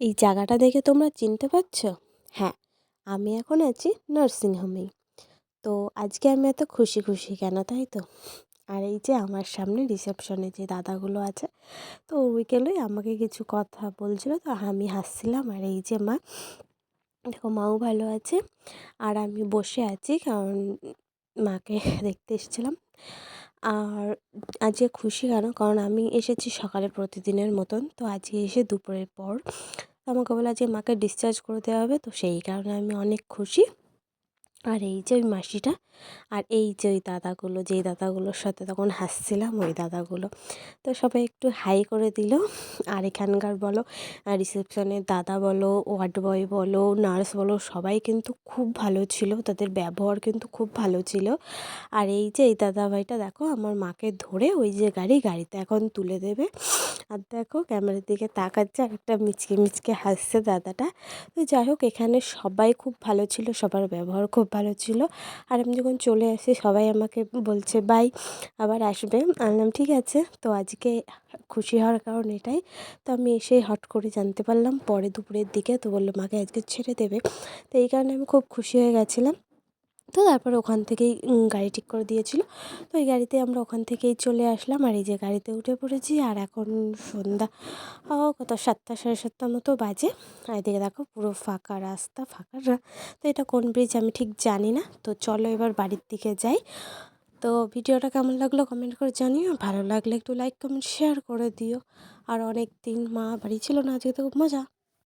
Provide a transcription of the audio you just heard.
এই জায়গাটা দেখে তোমরা চিনতে পারছ? হ্যাঁ আমি এখন আছি নার্সিংহোমেই। তো আজকে আমি এত খুশি খুশি কেন তাই তো? আর এই যে আমার সামনে রিসেপশনে যে দাদাগুলো আছে, তো ওইগুলোই আমাকে কিছু কথা বলছিলো, তো আমি হাসছিলাম। আর এই যে মা, দেখো মাও ভালো আছে, আর আমি বসে আছি কারণ মাকে দেখতে এসেছিলাম। আর আজকে খুশি কেন? কারণ আমি এসেছি সকালে প্রতিদিনের মতন, তো আজকে এসে দুপুরের পর আমাকে বলে যে মাকে ডিসচার্জ করে দেওয়া হবে তো সেই কারণে আমি অনেক খুশি। আর এই যে ওই মাসিটা, আর এই যে ওই দাদাগুলো, যেই দাদাগুলোর সাথে তখন হাসছিলাম, ওই দাদাগুলো। তো সবাই একটু হাই করে দিল। আর এখানকার বলো রিসেপশনের দাদা বলো, ওয়ার্ড বয় বলো, নার্স বলো, সবাই কিন্তু খুব ভালো ছিল। তাদের ব্যবহার কিন্তু খুব ভালো ছিল। আর এই যে এই দাদাভাইটা, দেখো আমার মাকে ধরে ওই যে গাড়ি, গাড়িতে এখন তুলে দেবে। আর দেখো ক্যামেরার দিকে তাকাচ্ছে, আর একটা মিচকে মিচকে হাসছে দাদাটা। তো যাই হোক, এখানে সবাই খুব ভালো ছিল, সবার ব্যবহার খুব ভালো ছিল। আর আমি যখন চলে আসি, সবাই আমাকে বলছে, বাই, আবার আসবে। আনলাম ঠিক আছে। তো আজকে খুশি হওয়ার কারণ এটাই। তো আমি এসে হট করে জানতে পারলাম পরে দুপুরের দিকে। তো বলল, মাকে আজকে ছেড়ে দেবে। তো এই কারণে আমি খুব খুশি হয়ে গেছিলাম। তো তারপর ওখান থেকেই গাড়ি ঠিক করে দিয়েছিল। তো এই গাড়িতে আমরা ওখান থেকেই চলে আসলাম। আর এই যে গাড়িতে উঠে পড়েছি, আর এখন সন্ধ্যা কত সাতটা, সাড়ে সাতটার মতো বাজে। আর এদিকে দেখো পুরো ফাঁকা রাস্তা, ফাঁকা তো এটা কোন ব্রিজ আমি ঠিক জানি না। তো চলো এবার বাড়ির দিকে যাই। তো ভিডিওটা কেমন লাগল কমেন্ট করে জানিও। ভালো লাগলে একটু লাইক কমেন্ট শেয়ার করে দিও। আর অনেক দিন মা বাড়ি ছিল না, আজকে তো খুব মজা।